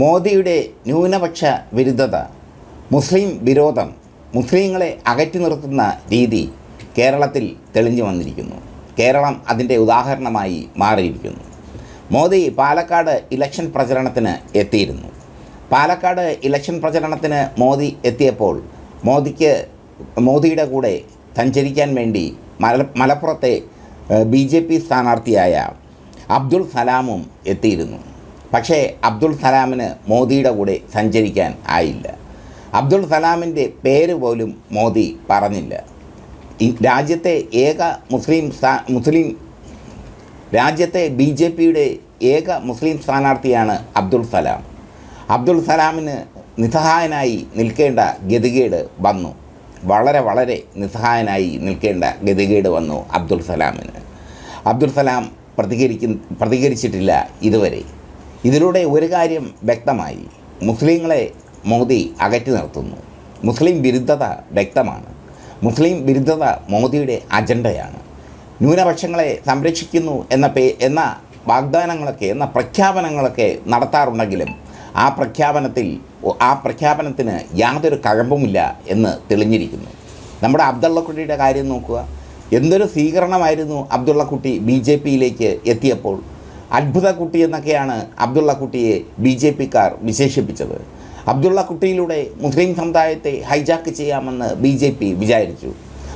മോദിയുടെ ന്യൂനപക്ഷ വിരുദ്ധത മുസ്ലിം വിരോധം മുസ്ലിങ്ങളെ അകറ്റി നിർത്തുന്ന രീതി കേരളത്തിൽ തെളിഞ്ഞു വന്നിരിക്കുന്നു. കേരളം അതിന്റെ ഉദാഹരണമായി മാറിയിരിക്കുന്നു. മോദി പാലക്കാട് ഇലക്ഷൻ പ്രചരണത്തിന് എത്തിയിരുന്നു. പാലക്കാട് ഇലക്ഷൻ പ്രചരണത്തിന് മോദി എത്തിയപ്പോൾ മോദിക്ക് മോദിയുടെ കൂടെ സഞ്ചരിക്കാൻ വേണ്ടി മല മലപ്പുറത്തെ ബി ജെ പി സ്ഥാനാർത്ഥിയായ അബ്ദുൾ സലാമും എത്തിയിരുന്നു. പക്ഷേ അബ്ദുൾ സലാമിന് മോദിയുടെ കൂടെ സഞ്ചരിക്കാൻ ആയില്ല. അബ്ദുൾ സലാമിന്റെ പേര് പോലും മോദി പറഞ്ഞില്ല. രാജ്യത്തെ ഏക മുസ്ലിം മുസ്ലിം രാജ്യത്തെ ബി ജെ പിയുടെ ഏക മുസ്ലിം സ്ഥാനാർത്ഥിയാണ് അബ്ദുൾ സലാം. അബ്ദുൾ സലാമിന് നിസ്സഹായനായി നിൽക്കേണ്ട ഗതികേട് വന്നു. വളരെ വളരെ നിസ്സഹായനായി നിൽക്കേണ്ട ഗതികേട് വന്നു അബ്ദുൾ സലാമിന്. അബ്ദുൾ സലാം പ്രതികരിക്കുന്ന പ്രതികരിച്ചിട്ടില്ല ഇതുവരെ. ഇതിലൂടെ ഒരു കാര്യം വ്യക്തമായി. മുസ്ലിങ്ങളെ മോദി അകറ്റി നിർത്തുന്നു. മുസ്ലിം വിരുദ്ധത വ്യക്തമാണ്. മുസ്ലിം വിരുദ്ധത മോദിയുടെ അജണ്ടയാണ്. ന്യൂനപക്ഷങ്ങളെ സംരക്ഷിക്കുന്നു എന്ന പേ എന്ന വാഗ്ദാനങ്ങളൊക്കെ എന്ന പ്രഖ്യാപനങ്ങളൊക്കെ നടത്താറുണ്ടെങ്കിലും ആ പ്രഖ്യാപനത്തിൽ ആ പ്രഖ്യാപനത്തിന് യാതൊരു കഴമ്പുമില്ല എന്ന് തെളിഞ്ഞിരിക്കുന്നു. നമ്മുടെ അബ്ദുള്ളക്കുട്ടിയുടെ കാര്യം നോക്കുക. എന്തൊരു സ്വീകരണമായിരുന്നു അബ്ദുള്ളക്കുട്ടി ബി ജെ പിയിലേക്ക് എത്തിയപ്പോൾ അത്ഭുത കുട്ടി എന്നൊക്കെയാണ് അബ്ദുള്ളക്കുട്ടിയെ ബി ജെ പിക്കാർ വിശേഷിപ്പിച്ചത്. അബ്ദുള്ളക്കുട്ടിയിലൂടെ മുസ്ലിം സമുദായത്തെ ഹൈജാക്ക് ചെയ്യാമെന്ന് ബി ജെ പി വിചാരിച്ചു.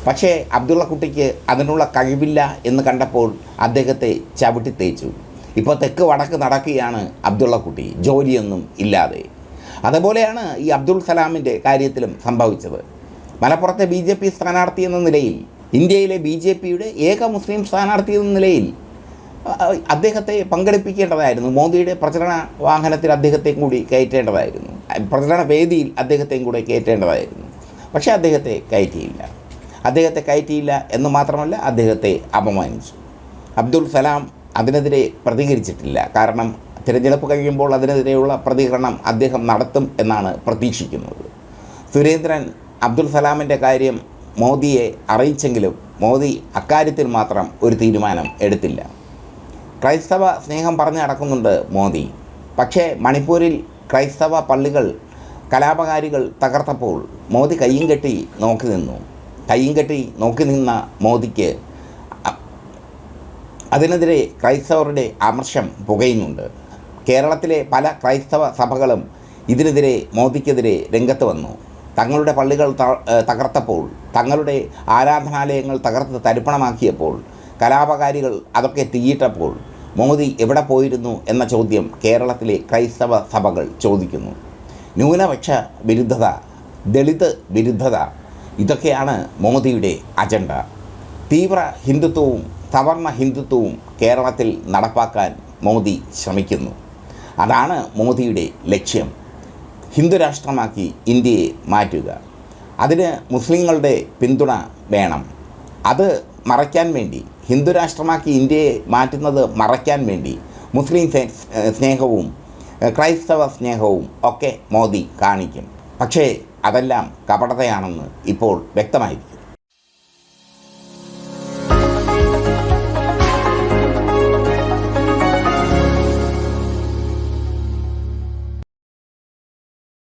പക്ഷേ അബ്ദുള്ളക്കുട്ടിക്ക് അതിനുള്ള കഴിവില്ല എന്ന് കണ്ടപ്പോൾ അദ്ദേഹത്തെ ചവിട്ടി തേച്ചു. ഇപ്പോൾ തെക്ക് വടക്ക് നടക്കുകയാണ് അബ്ദുള്ളക്കുട്ടി ജോലിയൊന്നും ഇല്ലാതെ. അതുപോലെയാണ് ഈ അബ്ദുൾ സലാമിന്റെ കാര്യത്തിലും സംഭവിച്ചത്. മലപ്പുറത്തെ ബി സ്ഥാനാർത്ഥി എന്ന നിലയിൽ ഇന്ത്യയിലെ ബി ജെ പിയുടെ ഏക മുസ്ലിം സ്ഥാനാർത്ഥി എന്ന നിലയിൽ അദ്ദേഹത്തെ പങ്കെടുപ്പിക്കേണ്ടതായിരുന്നു. മോദിയുടെ പ്രചരണ വാഹനത്തിൽ അദ്ദേഹത്തെ കൂടി കയറ്റേണ്ടതായിരുന്നു. പ്രചരണ വേദിയിൽ അദ്ദേഹത്തെയും കൂടെ കയറ്റേണ്ടതായിരുന്നു. പക്ഷേ അദ്ദേഹത്തെ കയറ്റിയില്ല. അദ്ദേഹത്തെ കയറ്റിയില്ല എന്ന് മാത്രമല്ല അദ്ദേഹത്തെ അപമാനിച്ചു. അബ്ദുൾ സലാം അതിനെതിരെ പ്രതികരിച്ചിട്ടില്ല. കാരണം തിരഞ്ഞെടുപ്പ് കഴിയുമ്പോൾ അതിനെതിരെയുള്ള പ്രതികരണം അദ്ദേഹം നടത്തും എന്നാണ് പ്രതീക്ഷിക്കുന്നത്. സുരേന്ദ്രൻ അബ്ദുൾ സലാമിന്റെ കാര്യം മോദിയെ അറിയിച്ചെങ്കിലും മോദി അക്കാര്യത്തിൽ മാത്രം ഒരു തീരുമാനം എടുത്തില്ല. ക്രൈസ്തവ സ്നേഹം പറഞ്ഞു നടക്കുന്നുണ്ട് മോദി. പക്ഷേ മണിപ്പൂരിൽ ക്രൈസ്തവ പള്ളികൾ കലാപകാരികൾ തകർത്തപ്പോൾ മോദി കയ്യും കെട്ടി നോക്കി നിന്നു. കയ്യും കെട്ടി നോക്കി നിന്ന മോദിക്ക് അതിനെതിരെ ക്രൈസ്തവരുടെ അമർഷം പുകയുന്നുണ്ട്. കേരളത്തിലെ പല ക്രൈസ്തവ സഭകളും ഇതിനെതിരെ മോദിക്കെതിരെ രംഗത്ത് വന്നു. തങ്ങളുടെ പള്ളികൾ തകർത്തപ്പോൾ തങ്ങളുടെ ആരാധനാലയങ്ങൾ തകർത്ത് തരിപ്പണമാക്കിയപ്പോൾ കലാപകാരികൾ അതൊക്കെ തീയിട്ടപ്പോൾ മോദി എവിടെ പോയിരുന്നു എന്ന ചോദ്യം കേരളത്തിലെ ക്രൈസ്തവ സഭകൾ ചോദിക്കുന്നു. ന്യൂനപക്ഷ വിരുദ്ധത ദളിത് വിരുദ്ധത ഇതൊക്കെയാണ് മോദിയുടെ അജണ്ട. തീവ്ര ഹിന്ദുത്വവും സവർണ ഹിന്ദുത്വവും കേരളത്തിൽ നടപ്പാക്കാൻ മോദി ശ്രമിക്കുന്നു. അതാണ് മോദിയുടെ ലക്ഷ്യം. ഹിന്ദുരാഷ്ട്രമാക്കി ഇന്ത്യയെ മാറ്റുക. അതിന് മുസ്ലിങ്ങളുടെ പിന്തുണ വേണം. അത് മറയ്ക്കാൻ വേണ്ടി ഹിന്ദുരാഷ്ട്രമാക്കി ഇന്ത്യയെ മാറ്റുന്നത് മറയ്ക്കാൻ വേണ്ടി മുസ്ലിം സ്നേഹവും ക്രൈസ്തവ സ്നേഹവും ഒക്കെ മോദി കാണിക്കും. പക്ഷേ അതെല്ലാം കപടതയാണെന്ന് ഇപ്പോൾ വ്യക്തമായിരിക്കും